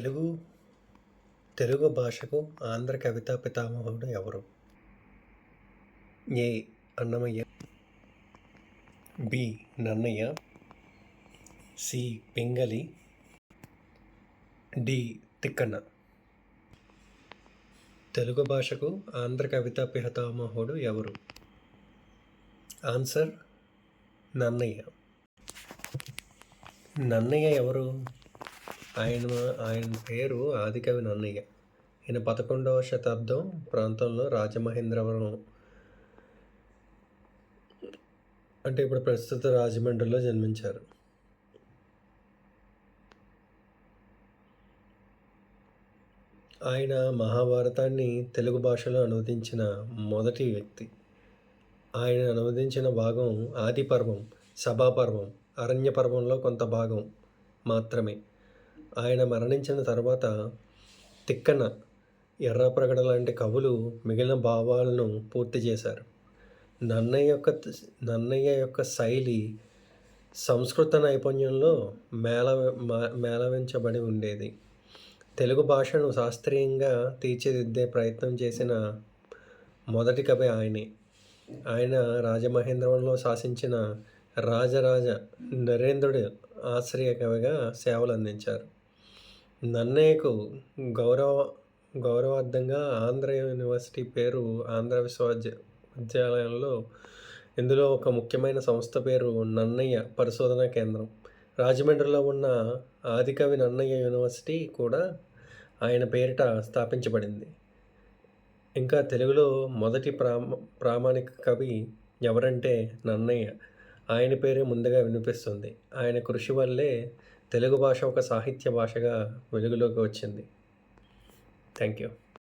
తెలుగు తెలుగు భాషకు ఆంధ్ర కవితా పితామహుడు ఎవరు? A. Annamayya B. Nannayya C. Pingali D. Tikkanna. Telugu భాషకు ఆంధ్ర కవితా పితామహుడు ఎవరు? ఆన్సర్ నన్నయ్య. నన్నయ్య ఎవరు? ఆయన ఆయన పేరు ఆదికవి నన్నయ్య. ఈయన పదకొండవ శతాబ్దం ప్రాంతంలో రాజమహేంద్రవరం అంటే ఇప్పుడు ప్రస్తుత రాజమండ్రిలో జన్మించారు. ఆయన మహాభారతాన్ని తెలుగు భాషలో అనువదించిన మొదటి వ్యక్తి. ఆయన అనువదించిన భాగం ఆది పర్వం సభాపర్వం అరణ్య పర్వంలో కొంత భాగం మాత్రమే. ఆయన మరణించిన తర్వాత తిక్కన ఎర్రప్రగడ లాంటి కవులు మిగిలిన భావాలను పూర్తి చేశారు. నన్నయ్య యొక్క నన్నయ్య యొక్క శైలి సంస్కృత నైపుణ్యంలో మేళ మేళవించబడి ఉండేది. తెలుగు భాషను శాస్త్రీయంగా తీర్చిదిద్దే ప్రయత్నం చేసిన మొదటి కవి ఆయనే. ఆయన రాజమహేంద్రవరంలో శాసించిన రాజరాజ నరేంద్రుడి ఆశ్రయ కవిగా సేవలు అందించారు నన్నయ్యకు గౌరవ గౌరవార్థంగా ఆంధ్ర యూనివర్సిటీ పేరు ఆంధ్ర విశ్వవిద్య విద్యాలయంలో ఇందులో ఒక ముఖ్యమైన సంస్థ పేరు నన్నయ్య పరిశోధనా కేంద్రం. రాజమండ్రిలో ఉన్న ఆదికవి నన్నయ్య యూనివర్సిటీ కూడా ఆయన పేరిట స్థాపించబడింది. ఇంకా తెలుగులో మొదటి ప్రామ ప్రామాణిక కవి ఎవరంటే నన్నయ్య. ఆయన పేరే ముందుగా వినిపిస్తుంది. ఆయన కృషి వల్లే తెలుగు భాష ఒక సాహిత్య భాషగా వెలుగులోకి వచ్చింది. Thank you